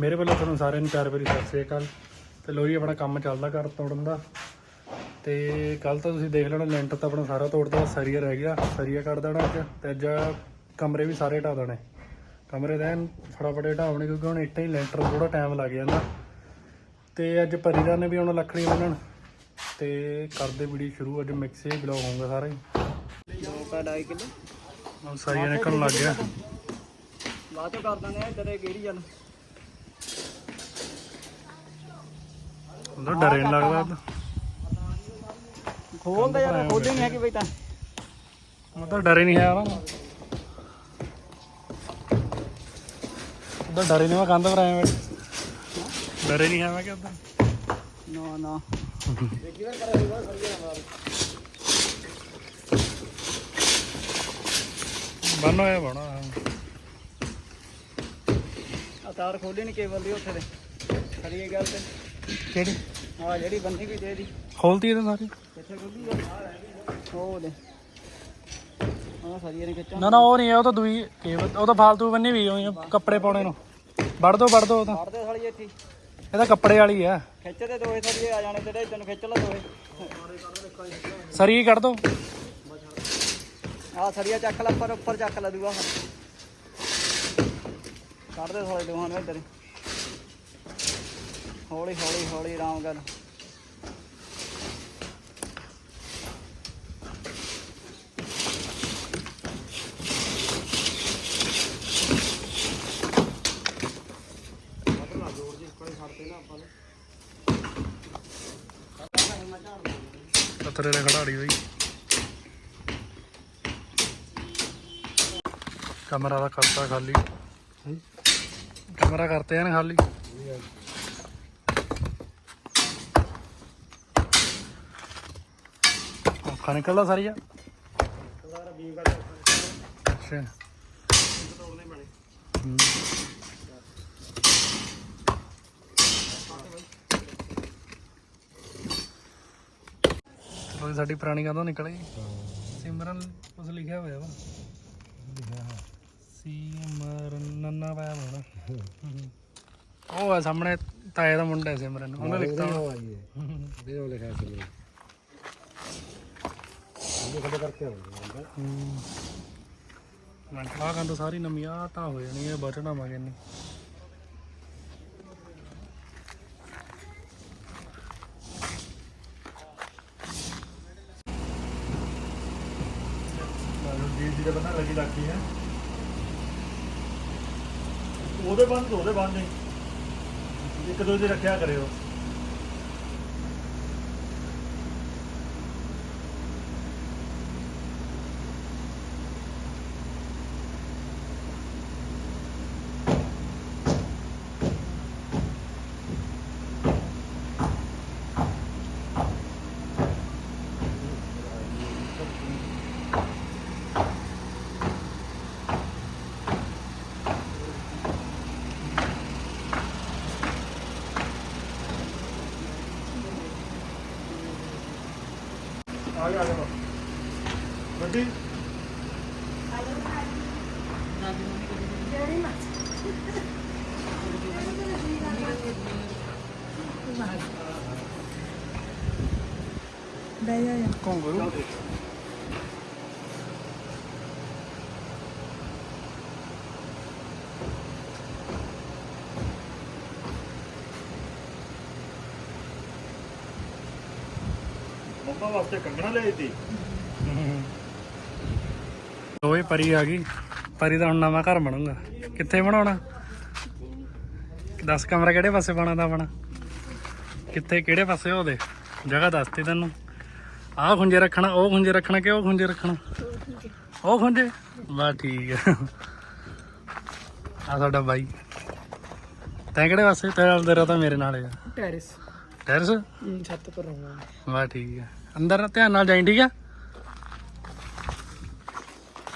ਮੇਰੇ ਵੱਲੋਂ ਤੁਹਾਨੂੰ ਸਾਰਿਆਂ ਨੂੰ ਪਿਆਰ ਭਰੀ ਸਤਿ ਸ੍ਰੀ ਅਕਾਲ। ਤੇ ਲੋ ਜੀ ਆਪਣਾ ਕੰਮ ਚੱਲਦਾ ਘਰ ਤੋੜਨ ਦਾ। ਤੇ ਕੱਲ ਤਾਂ ਤੁਸੀਂ ਦੇਖ ਲੈਣਾ ਲੈਂਟਰ ਤਾਂ ਆਪਣਾ ਸਾਰਾ ਤੋੜਦਾ ਸਰੀਆ ਰਹਿ ਗਿਆ ਸਰੀਆ ਕੱਢ ਦੇਣਾ ਅੱਜ ਤੇ ਅੱਜ ਕਮਰੇ ਵੀ ਸਾਰੇ ਢਾ ਦੇਣੇ। ਕਮਰੇ ਦਾ ਫਟਾਫਟ ਢਾਉਣੇ ਕਿਉਂਕਿ ਹੁਣ ਇੱਟਾਂ ਹੀ ਲੈਂਟਰ ਥੋੜਾ ਟਾਈਮ ਲੱਗ ਜਾਂਦਾ। ਤੇ ਅੱਜ ਪਰਿਦਾ ਨੇ ਵੀ ਹੁਣ ਲੱਕੜੀ ਬੰਨਣ। ਤੇ ਕਰਦੇ ਵੀਡੀਓ ਸ਼ੁਰੂ ਅੱਜ ਮਿਕਸ ਹੀ ਬਲੌਗ ਹੋਊਗਾ ਸਾਰਾ ਹੀ। ਦੋ ਕਾ ਢਾਈ ਕਿਲੋ ਹੁਣ ਸਰੀਆ ਨਿਕਲਣ ਲੱਗ ਗਿਆ। ਬਾਅਦ ਕਰ ਇੱਧਰ ਇਹ ਗੇੜੀ ਚੱਲ ਉਹਦਾ ਡਰੇ ਨਹੀਂ ਲੱਗਦਾ ਖੋਲਦਾ ਯਾਰ ਖੋਲਦੇ ਨਹੀਂ ਹੈ ਕਿ ਬਈ ਤਾਂ। ਉਹ ਤਾਂ ਡਰੇ ਨਹੀਂ ਹੈ ਨਾ ਉਹਦਾ ਡਰੇ ਨਹੀਂ ਮੈਂ ਕੰਧ ਪਰ ਆਇਆ ਡਰੇ ਨਹੀਂ ਹੈ ਮੈਂ ਕਿ ਉਦਾਂ ਨਾ ਨਾ। ਬੰਨ ਹੋਇਆ ਬਣਾ। ਆ ਤਾਰ ਖੋਲੀ ਨਹੀਂ ਕੇਬਲ ਦੀ ਉੱਥੇ ਦੇ ਖੜੀ ਗੱਲ ਤੇ। ਕਿਹੜੀ? ਆ ਜਿਹੜੀ ਬੰਦੀ ਵੀ ਦੇ ਦੀ। ਖੋਲਤੀ ਇਹਦੇ ਸਾਰੀ ਕਿੱਥੇ ਖੋਲੀ ਆ ਉਹ ਦੇ। ਆ ਸਰੀਏ ਨੇ ਖਿੱਚਾਂ। ਨਾ ਨਾ ਉਹ ਨਹੀਂ ਉਹ ਤਾਂ ਦੂਈ ਉਹ ਤਾਂ ਫਾਲਤੂ ਬੰਨੀ ਵੀ ਹੋਈ ਆ ਕੱਪੜੇ ਪਾਉਣੇ ਨੂੰ। ਵੜ ਦੋ ਵੜ ਦੋ ਉਹ ਤਾਂ। ਕੱਢਦੇ ਸਾਲੀ ਇੱਥੇ। ਹੀ। ਇਹ ਤਾਂ ਕੱਪੜੇ ਵਾਲੀ ਆ। ਖਿੱਚਦੇ ਦੋਏ ਸਰੀਏ ਆ ਜਾਣੇ ਤੇਰੇ ਇਦਾਂ ਖਿੱਚ ਲਾ ਦੋਏ ਸਰੀ ਕੱਢ ਦੋ। ਆ ਸਰੀਆ ਚੱਕ ਲੈ ਉੱਪਰ ਉੱਪਰ ਚੱਕ ਲੈ ਦੂਆ। ਕੱਢਦੇ ਸਾਲੇ ਦੋਹਾਂ ਨੂੰ ਇੱਧਰ। ਹੌਲੀ ਹੌਲੀ ਹੌਲੀ ਆਰਾਮ ਕਰ ਪੱਤਰੇ ਦੇ ਖੜਾੜੀ ਹੋਈ। ਕਮਰਾ ਦਾ ਕਰਤਾ ਖਾਲੀ। ਕਮਰਾ ਕਰਤੇ ਹਨ ਖਾਲੀ? ਔਖਾ ਨਿਕਲਦਾ ਸਾਰੀਆ ਅੱਛਾ। ਹੂੰ। ਚਲੋ ਜੀ, ਸਾਡੀ ਪੁਰਾਣੀ ਕਦੋਂ ਨਿਕਲ ਗਈ। ਸਿਮਰਨ ਕੁਝ ਲਿਖਿਆ ਹੋਇਆ ਵਾ। ਸਿਮਰਨ ਨੰਨਾ ਪਾਇਆ ਹੋਣਾ ਉਹ ਆ ਸਾਹਮਣੇ ਤਾਏ ਦਾ ਮੁੰਡਾ ਹੈ ਸਿਮਰਨ ਉਹਨੇ ਲਿਖਤਾ ਹੋਣਾ। ਹੂੰ। ਮੈਂ ਆਹ ਕੰਦ ਸਾਰੀ ਨਵੀਂ ਆ ਤਾਂ ਹੋ ਜਾਣੀ ਹੈ ਬਚਣਾ ਮਗੇ ਨਹੀਂ ਜੀ ਜੀ ਦੇ ਬੰਦਾ ਲੱਗੀ ਲੱਗੀ ਹੈ। ਉਹਦੇ ਬੰਦ ਉਹਦੇ ਬੰਦ ਨਹੀਂ। ਇੱਕ ਦੋ ਦੀ ਰੱਖਿਆ ਕਰਿਓ। ਆ ਗਿਆ ਆ ਗਿਆ ਗੱਡੀ ਬਹਿ ਜਾ ਯਾਰ ਕੌਣ ਮੰਮਾ ਵਾਸਤੇ ਕੰਗਣਾ ਲੈ ਦਿੱਤੀ ਓਏ ਪਰੀ ਆ ਗਈ। ਪਰੀ ਦਾ ਹੁਣ ਨਵਾਂ ਘਰ ਬਣੂਗਾ। ਕਿੱਥੇ ਬਣਾਉਣਾ? 10 ਕਮਰਾ ਕਿਹੜੇ ਪਾਸੇ ਪਾਣਾ ਦਾ ਆਪਣਾ? ਕਿੱਥੇ ਕਿਹੜੇ ਪਾਸੇ ਉਹਦੇ? ਜਗ੍ਹਾ ਦੱਸਤੀ ਤੈਨੂੰ। ਆਹ ਖੁੰਝੇ ਰੱਖਣਾ ਉਹ ਖੁੰਝੇ ਰੱਖਣਾ ਕਿ ਉਹ ਖੁੰਝੇ ਰੱਖਣਾ? ਉਹ ਖੁੰਝੇ? ਬਾ ਠੀਕ ਹੈ ਆ ਸਾਡਾ ਬਾਈ। ਤੈਂ ਕਿਹੜੇ ਪਾਸੇ? ਤੇਰਾ ਤੇਰਾ ਤਾਂ ਮੇਰੇ ਨਾਲ ਆ। ਟੈਰਿਸ ਟੈਰਸ ਛੱਤ ਪਰ ਰਹੂੰਗਾ। ਬਾ ਠੀਕ ਹੈ ਅੰਦਰ ਧਿਆਨ ਨਾਲ ਜਾਈਂ, ਠੀਕ ਆ?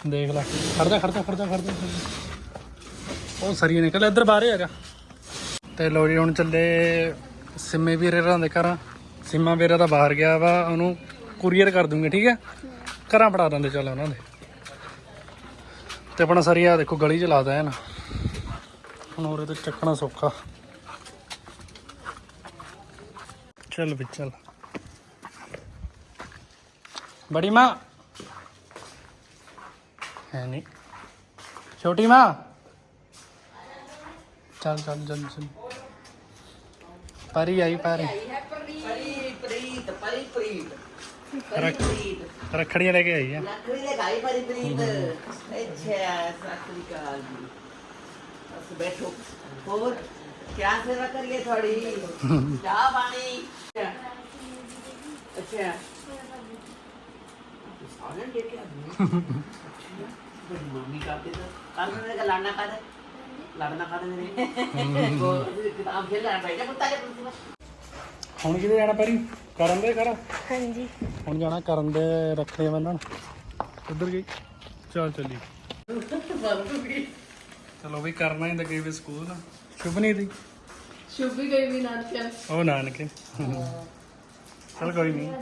ਦੇਖ ਲੈ ਖੜਦਾ ਖੜਦਾ ਖੜਦਾ ਖੜਦਾ ਉਹ ਸਰੀਏ ਨਿਕਲ, ਇੱਧਰ ਬਾਹਰ ਹੀ ਹੈਗਾ ਤੇ ਲੋ ਜੀ, ਹੁਣ ਚੱਲੇ ਸਿੰਮੇ ਵੀਰੇ ਰਾਂ ਦੇ ਘਰ। ਸਿੰਮਾ ਵੀਰਾ ਦਾ ਬਾਹਰ ਗਿਆ ਵਾ, ਉਹਨੂੰ ਕੁਰੀਅਰ ਕਰ ਦੂੰਗੇ, ਠੀਕ ਹੈ ਘਰਾਂ ਪੜਾ ਦਿੰਦੇ, ਚੱਲ ਉਹਨਾਂ ਦੇ। ਤੇ ਆਪਣਾ ਸਰੀਆ ਦੇਖੋ, ਗਲੀ ਚ ਲਾਦਾ ਹੈ ਨਾ ਹੁਣ ਉਰੇ ਤੇ ਚੱਕਣਾ ਸੌਖਾ। ਚੱਲ ਵੀ, ਚੱਲ। ਬੜੀ ਮਾਂ ਹੈ ਨਹੀਂ ਛੋਟੀ ਮਾਂ ਚੱਲ ਚੱਲ ਚੱਲ ਚੱਲ ਪਰੀ ਆਈ ਪਰੀ ਪਰੀ ਪ੍ਰੀਤ ਪਰੀ ਪ੍ਰੀਤ ਰੱਖ ਰੱਖੜੀਆਂ ਲੈ ਕੇ ਆਈ ਆ ਲੱਕੜੀ ਦੇ ਗਾਈ ਸਾਲਨ ਲੈ ਕੇ ਆਦਮੀ ਬੜੀ ਮੰਮੀ ਕਰਦੇ ਤਾਂ। ਕੱਲ ਨੇ ਲੜਨਾ ਕਰ ਲੜਨਾ ਕਰ ਨੇ ਉਹ ਕਿਤਾਬ ਖੇਲਣਾ ਬੈਠਾ ਕੁੱਤਾ ਕੇ ਤੁਸੀਂ ਹੁਣ ਕਿਤੇ ਜਾਣਾ ਪਰੀ? ਕਰਨ ਦੇ ਕਰ ਹਾਂਜੀ। ਹੁਣ ਜਾਣਾ ਕਰਨ ਦੇ ਰੱਖੜੀਆਂ ਬੰਨਣ। ਉਧਰ ਗਈ? ਚੱਲ ਚੱਲੀ। ਚਲੋ ਵੀ ਕਰਨਾ ਹੀ ਤਾਂ ਗਈ ਵੀ ਸਕੂਲ। ਸ਼ੁਭ ਨਹੀਂ ਦੀ ਸ਼ੁਭੀ ਗਈ ਵੀ ਨਾਨਕਿਆ। ਉਹ ਨਾਨਕੇ। ਚਲ ਕੋਈ ਨਹੀਂ।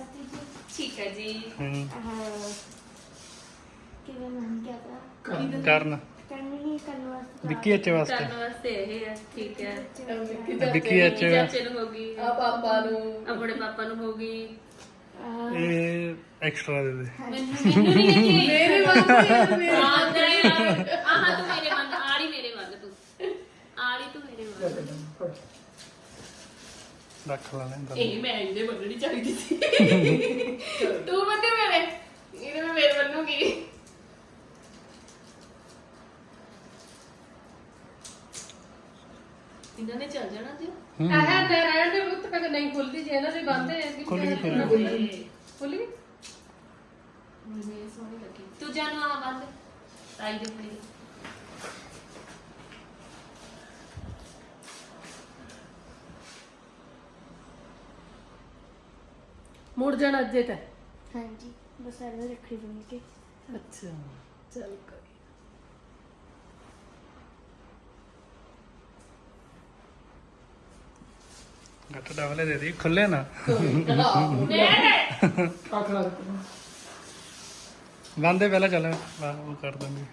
ਠੀਕ ਹੈ ਜੀ। ਹੂੰ। ਕਿਵੇਂ ਨਾਮ ਕਿਆ ਤਾ ਕਰਨ। ਕਰਨੀ। ਹੀ ਕਰਨ ਵਾਸਤੇ ਵਿੱਕੀ ਅੱਛੇ ਵਾਸਤੇ। ਕਰਨ ਵਾਸਤੇ ਇਹ ਹੈ ਠੀਕ ਹੈ। ਵਿੱਕੀ ਅੱਛੇ ਚਾਚੇ ਨੂੰ ਹੋਗੀ ਆ ਪਾਪਾ ਨੂੰ। ਆਪਣੇ ਪਾਪਾ ਨੂੰ ਹੋਗੀ ਇਹ ਐਕਸਟਰਾ ਦੇ ਦੇ। ਮੈਨੂੰ ਮੈਨੂੰ ਨਹੀਂ ਦੇਖੀ ਮੇਰੇ ਵਾਂਗ ਮੇਰੇ ਆਹ ਤੂੰ ਮੇਰੇ ਵਾਂਗ ਆੜੀ ਮੇਰੇ ਵਾਂਗ ਤੂੰ। ਆੜੀ ਤੂੰ ਮੇਰੇ ਵਾਂਗ। ਰੱਖ ਲੈਣੇ। ਇਹ ਮੈਂ ਇਹਦੇ ਬੰਨਣੀ ਚਾਹੀਦੀ ਸੀ। ਤੂੰ ਬੰਦੇ ਮੇਰੇ। ਇਹਨੇ ਮੈਂ ਮੇਰੇ ਬੰਨੂਗੀ। ਇਹਨਾਂ ਨੇ ਚੱਲ ਜਾਣਾ ਜੀ। ਆਹ ਤੇ ਰਹਿਣ ਦੇ ਬੁੱਤ ਕਦੇ ਨਹੀਂ ਖੁੱਲਦੀ ਜੇ ਇਹਨਾਂ ਦੇ ਬੰਦੇ ਐਸੀ ਖੁੱਲ ਗਈ, ਖੁੱਲ ਖੁੱਲ ਗਈ ਮੈਨੂੰ ਸੋਹਣੀ ਲੱਗੀ। ਤੂੰ ਜਾਨੂ ਆ ਬੰਦ ਤਾਈ ਦੇ ਫੜੀ ਮੁੜ ਜਾਣਾ ਅੱਜੇ ਤਾਂ। ਹਾਂਜੀ ਬਸ ਸਾਰੇ ਰੱਖੜੀ ਬਣ ਕੇ। ਅੱਛਾ। ਚੱਲ ਕੋਈ ਗੱਟ ਡਬਲੇ ਦੇ ਦੀ ਖੁੱਲੇ ਨਾ। ਆਖਰਾ ਬੰਦੇ ਪਹਿਲਾਂ ਚੱਲ ਵਾਹ ਉਹ ਕਰ ਦਾਂਗੇ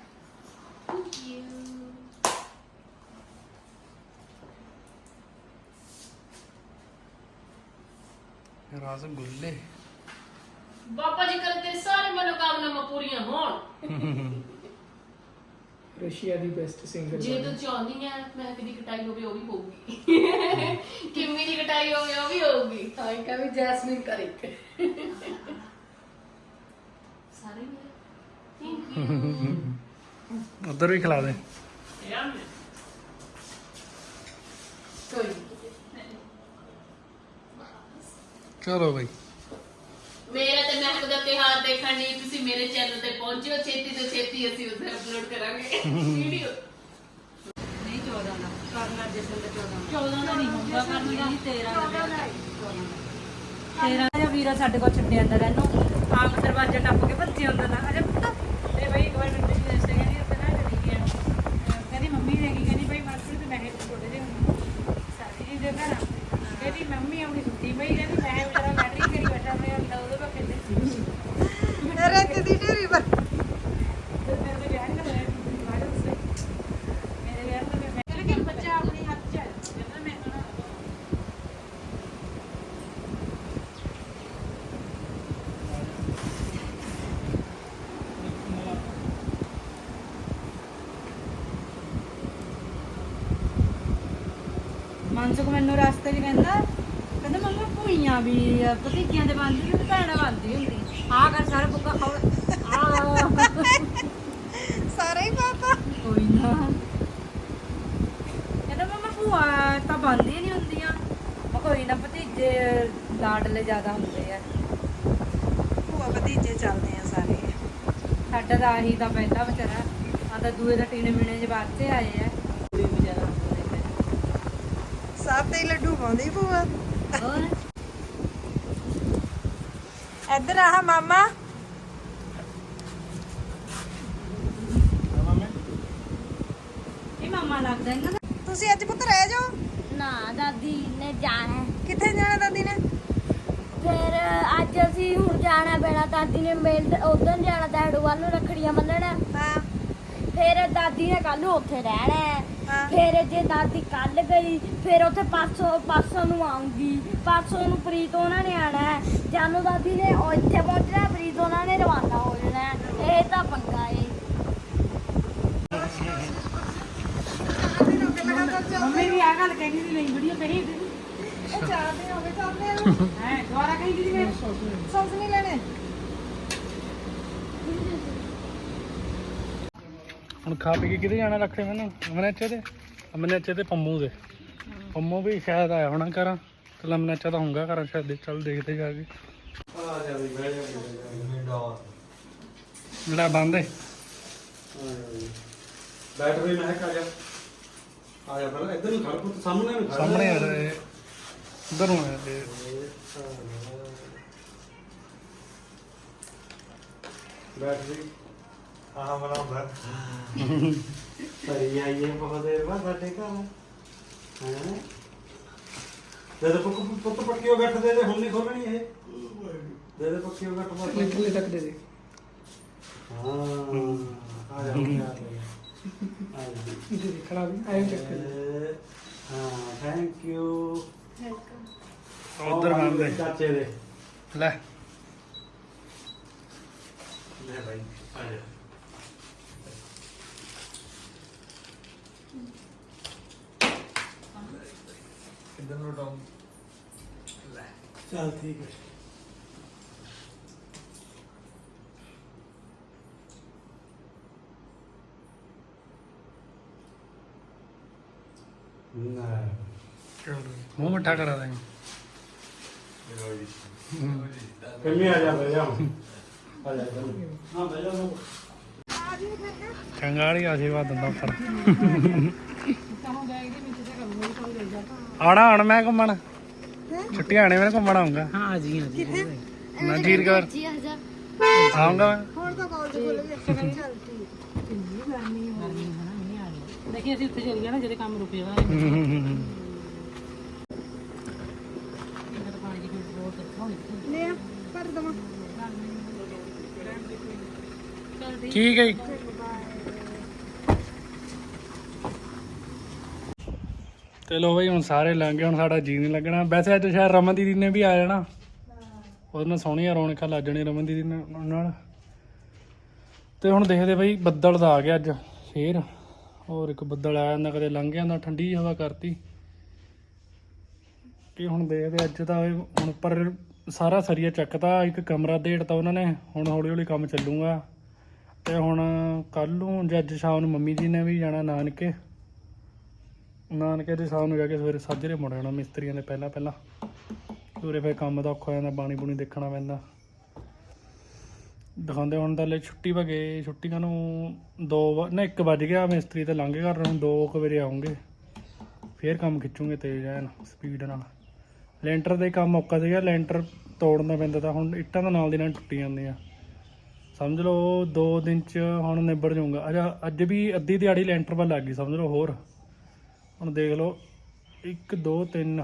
ਰਸਗੁੱਲੇ ਬਾਬਾ ਜੀ ਕਰੇ ਤੇਰੇ ਸਾਰੇ ਮਨੋਕਾਮਨਾਵਾਂ ਪੂਰੀਆਂ ਹੋਣ। ਰਸ਼ੀਆ ਦੀ ਬੈਸਟ ਸਿੰਗਰ ਜੇ ਤੂੰ ਚਾਹੁੰਦੀ ਆ ਮੈਂ ਦੀ ਕਟਾਈ ਹੋਵੇ ਉਹ ਵੀ ਹੋਊਗੀ। ਕਿੰਮੀ ਦੀ ਕਟਾਈ ਹੋਵੇ ਉਹ ਵੀ ਹੋਊਗੀ। ਹਾਂ ਕਹ ਵੀ ਜੈਸਮੀਨ ਕਰੇ ਸਾਰੇ ਮੇਰੇ ਥੈਂਕ ਯੂ ਉਧਰ ਵੀ ਖਿਲਾ ਦੇ ਕੋਈ ਚਲੋ ਬਈ। ਮੇਰਾ ਤੇ ਮਹਿਕ ਦਾ ਤਿਹਾਰ ਦੇਖਣ ਲਈ ਤੁਸੀਂ ਮੇਰੇ ਚੈਨਲ ਤੇ ਪਹੁੰਚਿਓ ਛੇਤੀ ਤੋਂ ਛੇਤੀ ਅਸੀਂ ਉੱਥੇ ਅਪਲੋਡ ਕਰਾਂਗੇ। ਵੀਡੀਓ ਨਹੀਂ 14 ਦਾ। ਕਰਨਾ ਜਸ਼ਨ ਦਾ 14 14 ਦਾ ਨਹੀਂ ਹੁੰਦਾ ਕਰਨੀ ਦਾ ਤੇਰਾ ਜਿਹਾ ਵੀਰਾ ਸਾਡੇ ਕੋਲ ਛੱਡਿਆ ਜਾਂਦਾ ਰਹਿਣੋ ਆਪ ਦਰਵਾਜ਼ਾ ਟੱਪ ਕੇ ਭੱਜੇ ਹੁੰਦਾ ਨਾ ਅਜੇ ਪੁੱਤ ਤੇ ਬਈ ਇੱਕ ਵਾਰ ਮੈਨੂੰ ਜੀ ਦੱਸਿਆ ਕਹਿੰਦੀ ਉੱਤੇ ਨਾ ਚਲੀ ਗਿਆ ਅਹ ਕਹਿੰਦੀ ਮੰਮੀ ਨੇ ਕੀ ਕਹਿੰਦੀ ਬਈ ਮਾਸਟਰ ਤੇ ਮੈਂ ਕਿਹਾ ਛੋਟੇ ਜਿਹੇ ਹੁੰਦੇ ਸਾਡੀ ਜੀ ਦੇ ਘਰ ਆ। ਕਹਿੰਦੀ ਮੰਮੀ ਆਪਣੀ ਸੁੱਤੀ ਪਈ ਕਹਿੰਦੀ ਮੈਂ ਵਿਚਾਰਾ ਬੈਟਰੀ ਕਰੀ ਬੈਠਾ ਮੈਂ ਅੰਦਾ ਉਹਦੇ ਕੋਲ ਕਹਿੰਦੇ ਮੇਰੇ ਤੇ ਦੀ ਢੇਰੀ ਪਰ ਮੇਰੇ ਵਿਆਹ ਨਹੀਂ ਹੋਇਆ ਬਾਅਦ ਵਿੱਚ ਮੇਰੇ ਵਿਆਹ ਤੋਂ ਮੈਂ ਕਹਿੰਦਾ ਕਿ ਬੱਚਾ ਆਪਣੀ ਹੱਥ ਚ ਆ ਕਹਿੰਦਾ ਮੈਂ ਨਾ ਮਨਸੁਖ ਮੈਨੂੰ ਰਸਤੇ 'ਚ ਕਹਿੰਦਾ ਕਹਿੰਦਾ ਮੰਮਾ ਭੂਈਆਂ ਵੀ ਭਤੀਜੀਆਂ ਦੇ ਬੰਦੀ ਹੁੰਦੀ ਭੈਣਾਂ ਬੰਦੀ ਹੁੰਦੀ ਆ ਕਰ ਸਾਰਾ ਬੁੱਕਾ ਆ ਸਾਰੇ ਹੀ ਪਾਪਾ ਕੋਈ ਨਾ। ਕਹਿੰਦਾ ਮੰਮਾ ਭੂਆ ਤਾਂ ਬੰਦੀ ਨਹੀਂ ਹੁੰਦੀਆਂ। ਮੈਂ ਕੋਈ ਨਾ ਭਤੀਜੇ ਲਾਡਲੇ ਜ਼ਿਆਦਾ ਹੁੰਦੇ ਆ। ਭੂਆ ਭਤੀਜੇ ਚੱਲਦੇ ਆ ਸਾਰੇ। ਸਾਡਾ ਤਾਂ ਆਹੀ ਤਾਂ ਪਹਿਲਾ ਵਿਚਾਰਾ ਆ ਤਾਂ ਦੂਏ ਦਾ ਟੀਨੇ ਮਿਣੇ ਜਵਾਬ ਤੇ ਆਏ ਆ ਕੁੜੀ ਵਿਚਾਰਾ ਹੁੰਦੇ ਸਭ ਤੇ ਹੀ ਲੱਡੂ ਪਾਉਂਦੀ ਭੂਆ। ਹੋਰ? ਇੱਧਰ ਆਹ ਮਾਮਾ। ਇਹ ਮਾਮਾ ਲੱਗਦਾ ਇਹਨਾਂ ਦਾ। ਤੁਸੀਂ ਅੱਜ ਪੁੱਤ ਰਹਿ ਜਾਓ। ਨਾ ਦਾਦੀ ਨੇ ਜਾਣਾ ਹੈ। ਕਿੱਥੇ ਜਾਣਾ ਦਾਦੀ ਨੇ? ਫਿਰ ਅੱਜ ਅਸੀਂ ਹੁਣ ਜਾਣਾ ਪੈਣਾ। ਦਾਦੀ ਨੇ ਮੇਲ ਉਦੋਂ ਜਾਣਾ ਦਹੜੂ ਵੱਲ ਨੂੰ ਰੱਖੜੀਆਂ ਬੰਨਣ ਹਾਂ। ਫਿਰ ਦਾਦੀ ਨੇ ਕੱਲ ਨੂੰ ਉੱਥੇ ਰਹਿਣਾ ਹੈ। ਫਿਰ ਜੇ ਦਾਦੀ ਕੱਲ ਗਈ ਫਿਰ ਉੱਥੇ ਪਾਸੋਂ ਪਾਸੋਂ ਨੂੰ ਆਉਂਗੀ ਪਾਸੋਂ ਨੂੰ ਪ੍ਰੀਤ ਉਹਨਾਂ ਨੇ ਆਣਾ ਹੈ। ਜਾਨੂ ਦਾਦੀ ਨੇ ਉਹ ਇੱਥੇ ਪਹੁੰਚਣਾ ਪ੍ਰੀਤ ਉਹਨਾਂ ਨੇ ਰਵਾਨਾ ਹੋ ਜਾਣਾ ਹੈ। ਇਹ ਤਾਂ ਪੰਗਾ ਏ। ਮੰਮੀ ਵੀ ਆ ਗੱਲ ਕਹਿੰਦੀ ਸੀ ਨਹੀਂ ਵੀਡੀਓ ਕਹੀ ਸੀ। ਇਹ ਚਾਰ ਦਿਨ ਹੋ ਦੁਬਾਰਾ ਕਹੀ ਸੀ ਮੈਂ ਸੌਸ ਨਹੀਂ ਲੈਣੇ। ਹੁਣ ਖਾ ਪੀ ਕੇ ਕਿਤੇ ਜਾਣਾ ਰੱਖੇ ਮੈਨੂੰ? ਅਮਨੇਚੇ ਦੇ? ਅਮਨੇਚੇ ਤੇ ਪੰਮੂ ਦੇ। ਪੰਮੂ ਵੀ ਸ਼ਾਇਦ ਆਇਆ ਹੋਣਾ ਘਰਾਂ। ਤੇ ਲਮਨੇਚਾ ਤਾਂ ਹੋਊਗਾ ਘਰਾਂ ਸ਼ਾਇਦ ਚੱਲ ਦੇਖਦੇ ਜਾ ਕੇ। ਬੰਦੇ ਵੀ ਆ ਜਾ। ਆ ਜਾ ਪਹਿਲਾਂ ਇੱਧਰ ਨੂੰ ਖੜ ਪੁੱਤ ਸਾਹਮਣੇ ਨੂੰ ਖੜ। ਸਾਹਮਣੇ ਆ ਨੂੰ ਬੈਠ ਆਹ ਬਣਾਉਂਦਾ ਸਹੀ ਆਈਏ ਬਹੁਤ ਦੇਰ ਬਾਅਦ ਸਾਡੇ ਘਰ। ਹੈ? ਦੇ ਦੇ ਪੁੱਤ ਪੁੱਤ ਪੱਕੀਓ ਗੱਠ ਦੇ ਦੇ ਹੁਣ ਨਹੀਂ ਖੋਲਣੀ ਇਹ। ਦੇ ਦੇ ਪੱਕੀਓ ਗੱਠ ਬਸ ਨਿਕਲੇ ਤੱਕ ਦੇ ਦੇ। ਹਾਂ ਆ ਜਾ ਆ ਜਾ ਇਹ ਖੜਾ ਵੀ ਆਇਓ ਚੱਕ ਹਾਂ ਥੈਂਕ ਯੂ ਉਧਰ ਬੰਦੇ ਚਾਚੇ ਦੇ। ਲੈ। ਲੈ ਭਾਈ ਆ ਜਾ। ਕਿੱਧਰ ਨੂੰ ਡਾਉਂ ਲੈ। ਚੱਲ ਠੀਕ ਹੈ। ਨਾ। ਮੂੰਹ ਮਿੱਠਾ ਕਰਾ ਦੇ। ਕੰਮੀ ਆ ਜਾ ਬਈ ਆ ਜਾ ਨੂੰ। ਹਾਂ ਬਹਿ ਜਾ ਨੂੰ। ਚੰਗਾ ਆਸ਼ੀਰਵਾਦ ਦਿੰਦਾ ਉੱਪਰ। ਆਣਾ ਹੁਣ ਮੈਂ ਘੁੰਮਣ। ਛੁੱਟੀਆਂ ਆਣੇ ਮੈਂ ਘੁੰਮਣ ਆਉਂਗਾ। ਹਾਂ ਜੀ ਹਾਂ ਜੀ ਨਾ ਜੀਰ ਕਰ। ਆਉਂਗਾ ਹੁਣ ਤਾਂ ਕਾਲਜ ਖੁੱਲ ਗਏ ਚੱਲ ਠੀਕ। ਦੇਖੀ ਅਸੀਂ ਉੱਥੇ ਚਲੀ ਜਾਣਾ ਜਿਹਦੇ ਕੰਮ ਰੁਕੇ ਹੋਣੀ ਲੈ ਆ, ਭਰ ਦਵਾਂ। ਠੀਕ ਹੈ ਜੀ। ਤੇ ਲੋ ਬਈ, ਹੁਣ ਸਾਰੇ ਲੰਘ ਗਏ, ਹੁਣ ਸਾਡਾ ਜੀ ਨਹੀਂ ਲੱਗਣਾ। ਵੈਸੇ ਅੱਜ ਸ਼ਾਇਦ ਰਮਨ ਦੀਦੀ ਨੇ ਵੀ ਆ ਜਾਣਾ ਉਹਦੇ ਨਾਲ ਸੋਹਣੀਆਂ ਰੌਣਕਾਂ ਲੱਗ ਜਾਣੀਆਂ ਰਮਨ ਦੀਦੀ ਨਾਲ ਨਾਲ। ਤੇ ਹੁਣ ਦੇਖਦੇ ਬਈ, ਬੱਦਲ ਦਾ ਆ ਗਿਆ ਅੱਜ, ਫੇਰ। ਹੋਰ ਇੱਕ ਬੱਦਲ ਆ ਜਾਂਦਾ ਕਦੇ ਲੰਘ ਜਾਂਦਾ ਠੰਡੀ ਹਵਾ ਕਰਤੀ। ਕਿ ਹੁਣ ਦੇਖਦੇ ਅੱਜ ਤਾਂ ਇਹ ਹੁਣ ਪਰ ਸਾਰਾ ਸਰੀਆ ਚੱਕਤਾ, ਇੱਕ ਕਮਰਾ ਦੇੜਤਾ ਉਹਨਾਂ ਨੇ, ਹੁਣ ਹੌਲੀ ਹੌਲੀ ਕੰਮ ਚੱਲੂਗਾ। ਤੇ ਹੁਣ ਕੱਲ ਨੂੰ, ਜਾਂ ਅੱਜ ਸ਼ਾਮ ਨੂੰ ਮੰਮੀ ਜੀ ਨੇ ਵੀ ਜਾਣਾ ਨਾਨਕੇ। ਨਾਨਕੇ ਦੇ ਸ਼ਾਮ ਨੂੰ ਜਾ ਕੇ ਸਵੇਰੇ ਸਾਜਰੇ ਮੁੜ ਜਾਣਾ, ਮਿਸਤਰੀਆਂ ਦੇ ਪਹਿਲਾਂ ਪਹਿਲਾਂ। ਪੂਰੇ ਫਿਰ ਕੰਮ ਦਾ ਔਖਾ ਹੋ ਜਾਂਦਾ ਪਾਣੀ ਪੂਣੀ ਦੇਖਣਾ ਪੈਂਦਾ। ਦਿਖਾਉਂਦੇ ਹੁਣ ਤਾਂ ਲੈ ਛੁੱਟੀ ਪਾ ਗਏ ਛੁੱਟੀਆਂ ਨੂੰ 2 ਨਾ ਇੱਕ ਵੱਜ ਗਿਆ, ਮਿਸਤਰੀ ਤਾਂ ਲੰਘੇ ਘਰ ਨੂੰ, ਦੋ ਕੁ ਵਜੇ ਆਉਂਗੇ ਫੇਰ ਕੰਮ ਖਿੱਚੂਗੇ ਤੇਜ਼ ਐਨ, ਸਪੀਡ ਨਾਲ। ਲੈਂਟਰ ਦੇ ਕੰਮ ਔਖਾ ਸੀਗਾ, ਲੈਂਟਰ ਤੋੜਨਾ ਪੈਂਦਾ ਤਾਂ ਹੁਣ ਇੱਟਾਂ ਦਾ ਨਾਲ ਦੀ ਨਾਲ ਟੁੱਟੀ ਜਾਂਦੀਆਂ। ਸਮਝ ਲਓ 2 ਦਿਨ ਚ ਹੁਣ ਨਿਬੜ ਜਾਊਗਾ। ਅਜਾ ਅੱਜ ਵੀ ਅੱਧੀ ਦਿਹਾੜੀ ਲੈਂਟਰ ਵੱਲ ਲੱਗ ਗਈ, ਸਮਝ ਲਓ ਹੋਰ। ਹੁਣ ਦੇਖ ਲਓ 1 2 3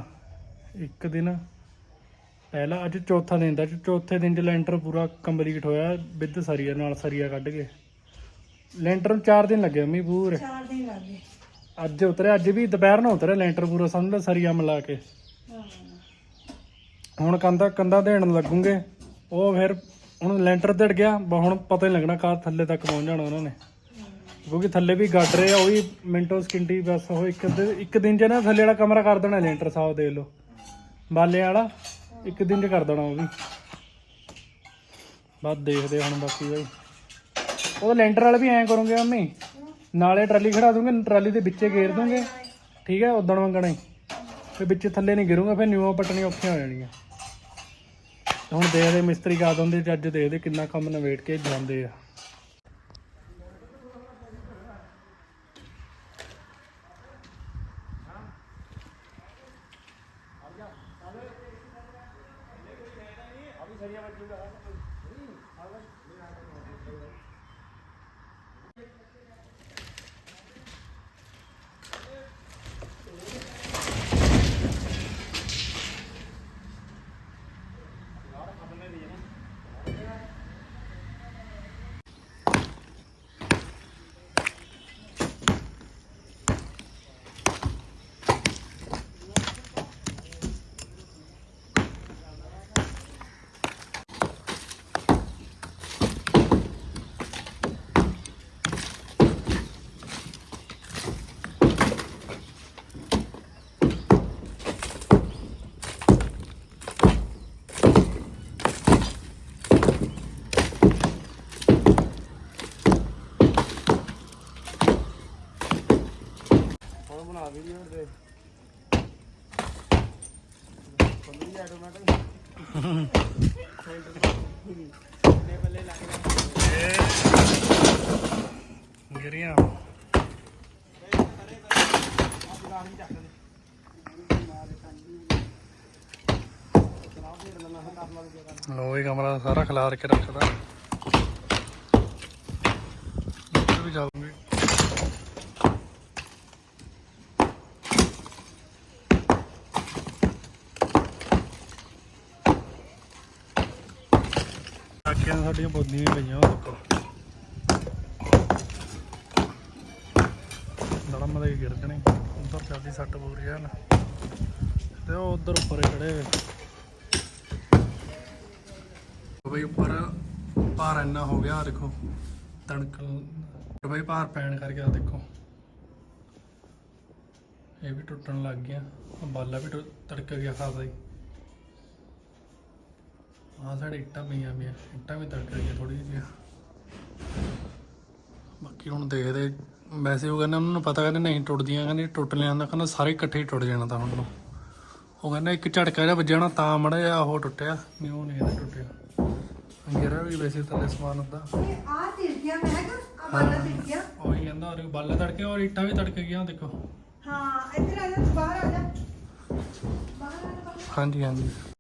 ਇੱਕ ਦਿਨ। ਪਹਿਲਾ ਅੱਜ ਚੌਥਾ ਦਿਨ ਦਾ ਚੌਥੇ ਦਿਨ ਚ ਲੈਂਟਰ ਪੂਰਾ ਕੰਪਲੀਟ ਹੋਇਆ ਵਿਦ ਸਰੀਆ ਨਾਲ ਸਰੀਆ ਕੱਢ ਕੇ। ਲੈਂਟਰ ਨੂੰ 4 ਦਿਨ ਲੱਗੇ ਮੰਮੀ ਪੂਰੇ। ਚਾਰ ਦਿਨ ਲੱਗ। ਅੱਜ ਉਤਰਿਆ ਅੱਜ ਵੀ ਦੁਪਹਿਰ ਨੂੰ ਉਤਰਿਆ ਲੈਂਟਰ ਪੂਰਾ ਸਮਝ ਲਓ ਸਰੀਆ ਮਿਲਾ ਕੇ। ਹੁਣ ਕੰਦਾ ਕੰਦਾ ਦੇਣ ਲੱਗੂਗੇ। ਉਹ ਫਿਰ ਹੁਣ ਲੈਂਟਰ ਡਿੜ ਗਿਆ ਹੁਣ ਪਤਾ ਨਹੀਂ ਲੱਗਣਾ ਕਾਰ ਥੱਲੇ ਤੱਕ ਪਹੁੰਚ ਜਾਣਾ ਉਹਨਾਂ ਨੇ। ਕਿਉਂਕਿ ਥੱਲੇ ਵੀ ਗੱਡ ਰਹੇ ਆ, ਉਹ ਵੀ ਮਿੰਟੋ ਸਕਿੰਟੀ ਬਸ ਉਹ ਇੱਕ ਅੱਧੇ- ਇੱਕ ਦਿਨ ਚ ਨਾ ਥੱਲੇ ਵਾਲਾ ਕਮਰਾ ਕਰ ਦੇਣਾ ਲੈਂਟਰ ਸਾਹਿਬ ਦੇਖ ਲਓ। ਬਾਲੇ ਵਾਲਾ, ਇੱਕ ਦਿਨ ਚ ਕਰ ਦੇਣਾ ਉਹ ਵੀ। ਬਸ ਦੇਖਦੇ ਹੁਣ ਬਾਕੀ ਬਾਈ। ਉਹ ਲੈਂਟਰ ਵਾਲੇ ਵੀ ਐਂ ਕਰੋਗੇ ਮੰਮੀ, ਨਾਲੇ ਟਰਾਲੀ ਖੜਾ ਦੂੰਗੇ, ਟਰਾਲੀ ਦੇ ਵਿੱਚੇ ਗੇਰ ਦੂੰਗੇ। ਠੀਕ ਹੈ, ਉਦਣ ਵਾਂਗਣਾ ਹੀ। ਫਿਰ ਵਿੱਚ ਥੱਲੇ ਨਹੀਂ ਗਿਰੂਗਾ ਫਿਰ ਨਿਊਆਂ ਪੱਟਣੀਆਂ ਔਖੀਆਂ ਹੋ ਜਾਣੀਆਂ। ਹੁਣ ਦੇਖਦੇ ਮਿਸਤਰੀ ਕਾ ਦਿੰਦੇ ਤੇ ਅੱਜ ਦੇਖਦੇ ਕਿੰਨਾ ਕੰਮ ਨਵੇੜ ਕੇ ਜਾਂਦੇ ਆ। ਹੁਣ ਬਣਾ ਵੀਡੀਓ ਤੇ। ਬੰਦੀ ਆਟੋਮੈਟਿਕ ਨੇ ਬੱਲੇ ਲੱਗ ਗਿਰੀਆਂ। ਲੋ ਇਹ ਕਮਰਾ ਸਾਰਾ ਖਿਲਾਰ ਕੇ ਰੱਖਦਾ ਇੱਧਰ ਵੀ ਜਾਊਂਗੇ ਸਾਡੀਆਂ ਬੋਦੀਆਂ ਵੀ ਪਈਆਂ ਉਹ ਦੇਖੋ ਦੜਮ ਦੇ ਗਿਰ ਜਣੇ। ਉਧਰ ਚੱਲਦੀ ਸੱਟ ਪੂਰੀ ਆ ਨਾ। ਤੇ ਉਹ ਉਧਰ ਉੱਪਰ ਹੀ ਖੜੇ ਬਈ ਉੱਪਰ ਭਾਰ ਇੰਨਾ ਹੋ ਗਿਆ, ਦੇਖੋ। ਤਣਕ ਤੇ ਬਈ ਭਾਰ ਪੈਣ ਕਰਕੇ ਆ ਦੇਖੋ। ਇਹ ਵੀ ਟੁੱਟਣ ਲੱਗ ਗਿਆ ਆਹ ਬਾਲਾ ਵੀ ਟੁੱਟ- ਤੜਕ ਗਿਆ ਖਾਸਾ ਹੀ ਆਹ ਸਾਡੇ ਇੱਟਾਂ ਪਈਆਂ ਪਈਆਂ ਇੱਟਾਂ ਵੀ ਤੜਕ ਗਈਆਂ ਥੋੜੀ ਜਿਹੀਆਂ। ਬਾਕੀ ਹੁਣ ਦੇਖਦੇ ਵੈਸੇ ਉਹ ਕਹਿੰਦੇ ਉਹਨਾਂ ਨੂੰ ਪਤਾ ਕਹਿੰਦੇ ਨਹੀਂ ਟੁੱਟਦੀਆਂ ਕਹਿੰਦੇ ਟੁੱਟ ਲਿਆਂਦਾ ਕਹਿੰਦਾ ਸਾਰੇ ਇਕੱਠੇ ਹੀ ਟੁੱਟ ਜਾਣਾ ਤਾਂ ਹੁਣ ਨੂੰ ਉਹ ਕਹਿੰਦਾ ਇੱਕ ਝਟਕਾ ਜਿਹਾ ਵੱਜਣਾ ਤਾਂ ਮੜਾ ਜਿਹਾ ਉਹ ਟੁੱਟਿਆ ਨਹੀਂ ਉਹ ਨਹੀਂ ਇਹਦਾ ਟੁੱਟਿਆ। ਗਿਰਾ ਵੀ ਵੈਸੇ ਥੱਲੇ ਸਮਾਨ ਹੁੰਦਾ। ਆ ਤਿਰਕਿਆ ਮੈਂ ਕਿਹਾ ਆ ਬਾਲਾ ਤਿਰਕਿਆ ਉਹੀ ਕਹਿੰਦਾ ਔਰ ਬਾਲੇ ਤੜਕੇ ਔਰ ਇੱਟਾਂ ਵੀ ਤੜਕ ਉਹ ਦੇਖੋ। ਹਾਂ ਇੱਧਰ ਆ ਜਾ। ਬਾਹਰ ਆ ਜਾ ਬਾਹਰ ਆ ਜਾ। ਹਾਂਜੀ ਹਾਂਜੀ।